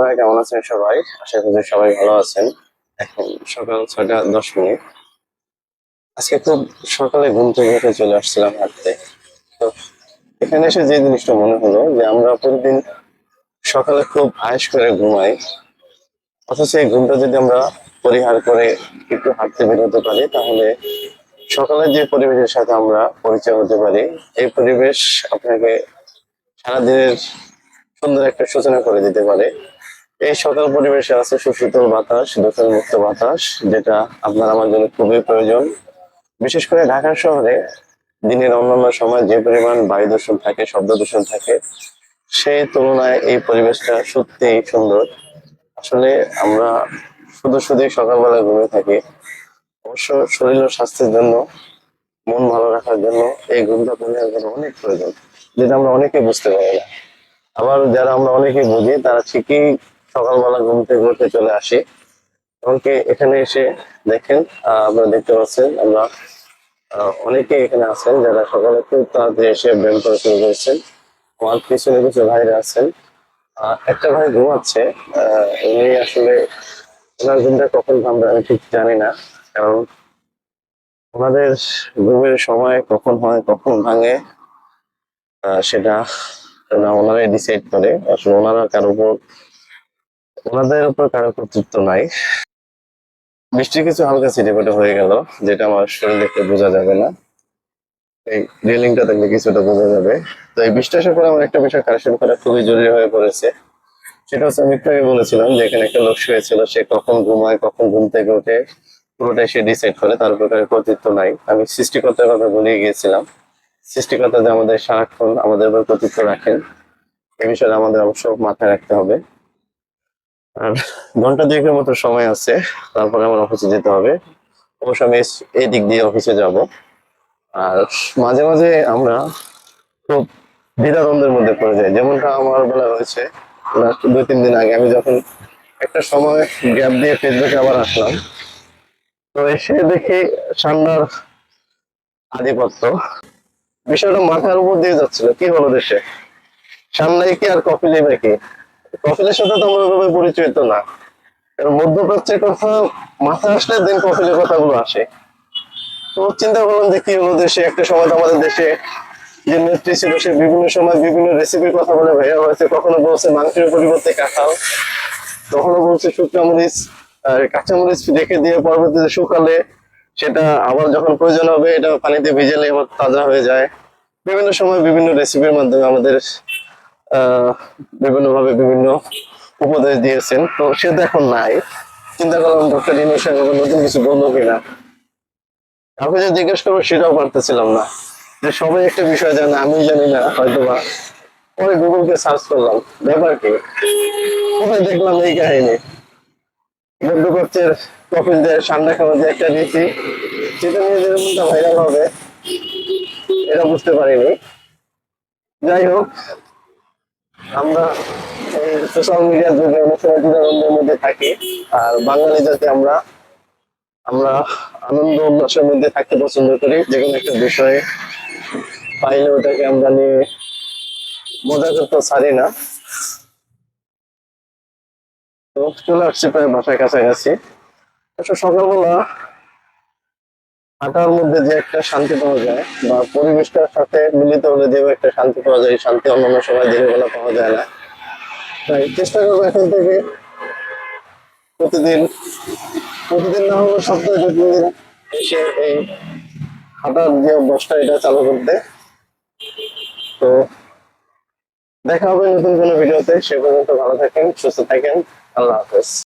বন্ধুরা কেমন আছেন সবাই? আশা করি সবাই ভালো আছেন। এখন সকাল ছয়টা দশ মিনিট। আজকে খুব সকালে ঘুম থেকে উঠে চলে আসছিলাম হাঁটতে। তো এখানে এসে যে জিনিসটা মনে হলো যে আমরা প্রতিদিন সকালে খুব আয়েস করে ঘুমাই। অথচ এই ঘুমটা যদি আমরা পরিহার করে একটু হাঁটতে বেরোতে পারি, তাহলে সকালে যে পরিবেশের সাথে আমরা পরিচয় হতে পারি, এই পরিবেশ আপনাকে সারাদিনের সুন্দর একটা সূচনা করে দিতে পারে। এই সকাল পরিবেশে আছে সুশীতল বাতাস দূষণ মুক্ত বাতাস, যেটা আপনার আমার জন্য খুবই প্রয়োজন। বিশেষ করে ঢাকা শহরে দিনের অন্যান্য সময় যে পরিমাণ বায়ু দূষণ থাকে, শব্দ দূষণ থাকে সেই তুলনায় এই পরিবেশটা সত্যিই সুন্দর। আসলে আমরা শুধু শুধু সকালবেলা ঘুমিয়ে থাকি, অবশ্য শরীর ও স্বাস্থ্যের জন্য, মন ভালো রাখার জন্য এই ঘুমটা পরিহার অনেক প্রয়োজন, যেটা আমরা অনেকে বুঝতে পারি না। আবার যারা আমরা অনেকে বুঝি, তারা ঠিকই সকালবেলা ঘুম থেকে উঠে চলে আসি। এমনকি এখানে এসে দেখেন আপনারা দেখতে পাচ্ছেন, আমরা অনেকে এখানে আছেন যারা সকালে খুব তাড়াতাড়ি এসে ব্যায়াম করা শুরু করেছেন আমার পিছনে কিছু ভাইরা আছেন। একটা ভাই ঘুমাচ্ছে উনি আসলে ওনার ঘুমটা কখন ভাঙবে আমি ঠিক জানি না, কারণ ওনাদের ঘুমের সময় কখন হয়, কখন ভাঙে সেটা ওনারাই ডিসাইড করে। আসলে ওনারা কারও উপর ওনাদের উপর কারও কর্তৃত্ব নাই। বৃষ্টি কিছু হালকা ছিটেফোঁটে হয়ে গেল, যেটা আমার শরীর দেখতে বোঝা যাবে না। এই রেলিংটা দেখলে কিছুটা বোঝা যাবে। তো এই বৃষ্টি আসার পরে আমার একটা বিষয় কারেকশন করা খুবই জরুরি হয়ে পড়েছে। সেটা হচ্ছে আমি একটু আগে বলেছিলাম যে এখানে একটা লোক শুয়েছিল, সে কখন ঘুমায়, কখন ঘুম থেকে ওঠে, পুরোটাই সে ডিসাইড করে, তার উপর কারও কর্তৃত্ব নাই। আমি সৃষ্টিকর্তার কথা ভুলিয়ে গিয়েছিলাম। সৃষ্টিকর্তা যে আমাদের সারাক্ষণ আমাদের উপর কর্তৃত্ব রাখেন। এ বিষয়ে আমাদের অবশ্য মাথায় রাখতে হবে। আর ঘণ্টা দুয়েকের মতো সময় আছে, তারপরে আমার অফিসে যেতে হবে। অবশ্য আমি এই দিক দিয়ে অফিসে যাব। আর মাঝে মাঝে আমরা খুব দ্বিধাদ্বন্দ্বের মধ্যে পড়ে যাই। যেমনটা আমার বেলা হয়েছে দুই, তিন দিন আগে আমি যখন একটা সময় গ্যাপ দিয়ে ফেসবুকে আবার আসলাম, তো এসে দেখি সান্নার আধিপত্য। বিষয়টা মাথার উপর দিয়ে যাচ্ছিল, কি হলো দেশে? সামনে কি আর কফি কপিলে নাকি কপিলের সাথে তো আমরা ওইভাবে পরিচিত না। মধ্যপ্রাচ্যের কথা মাথায় আসলে দিন কপিলের কথাগুলো আসে। তো চিন্তা করলাম যে কি হলো দেশে, একটা সময় তো আমাদের দেশে যে নেত্রী ছিল, সে বিভিন্ন সময় বিভিন্ন রেসিপির কথা বলে, ভাইয়া হয়েছে, কখনো বলছে মাংসের পরিবর্তে কাঁঠাল। কখনো বলছে শুকনা মরিচ আর কাঁচামরিচ রেখে দিয়ে পরবর্তীতে শুকালে সেটা আবার যখন প্রয়োজন হবে, এটা পানিতে ভিজালে আবার তাজা হয়ে যায়। বিভিন্ন সময় বিভিন্ন রেসিপির মাধ্যমে আমাদের আহ বিভিন্ন উপদেশ দিয়েছেন। তো সে তো এখন নাই। চিন্তা করলাম, ডক্টর ইনুর সঙ্গে নতুন কিছু বলব কিনা? কাউকে যে জিজ্ঞেস করব, সেটাও পারতেছিলাম না। যে সবাই একটা বিষয় জানে আমি জানি না হয়তো বা পরে গুগলকে সার্চ করলাম, ব্যাপার কি? কোথায় দেখলাম এই কাহিনী? মধ্যপ্রাচ্যের কপিলদের সান্না খাওয়া যে একটা রীতি, সেটা নিয়ে যেরকমটা ভাইরাল হবে, এটা বুঝতে পারিনি। যাই হোক আমরা সোশ্যাল মধ্যে থাকি, আর বাঙালি আমরা আমরা আনন্দ উল্লাসের মধ্যে থাকতে পছন্দ করি। যে কোনো একটা বিষয়ে পাইলে ওটাকে আমরা নিয়ে মজা করতে ছাড়ি না। তো চলে আসছি প্রায় বাসায় কাছাকাছি। সকালবেলা হাঁটার মধ্যে যে একটা শান্তি পাওয়া যায় বা পরিবেশটার সাথে মিলিত হলে যে একটা শান্তি পাওয়া যায় শান্তি অন্যান্য সময় দিনের বেলা পাওয়া যায় না। তাই চেষ্টা করব এখন থেকে প্রতিদিন প্রতিদিন না হলেও সপ্তাহে দু তিন দিন এসে এই হাঁটার যে অভ্যাসটা, এটা চালু করতে। তো দেখা হবে নতুন কোনো ভিডিওতে, সে পর্যন্ত ভালো থাকেন, সুস্থ থাকেন, আল্লাহ হাফেজ।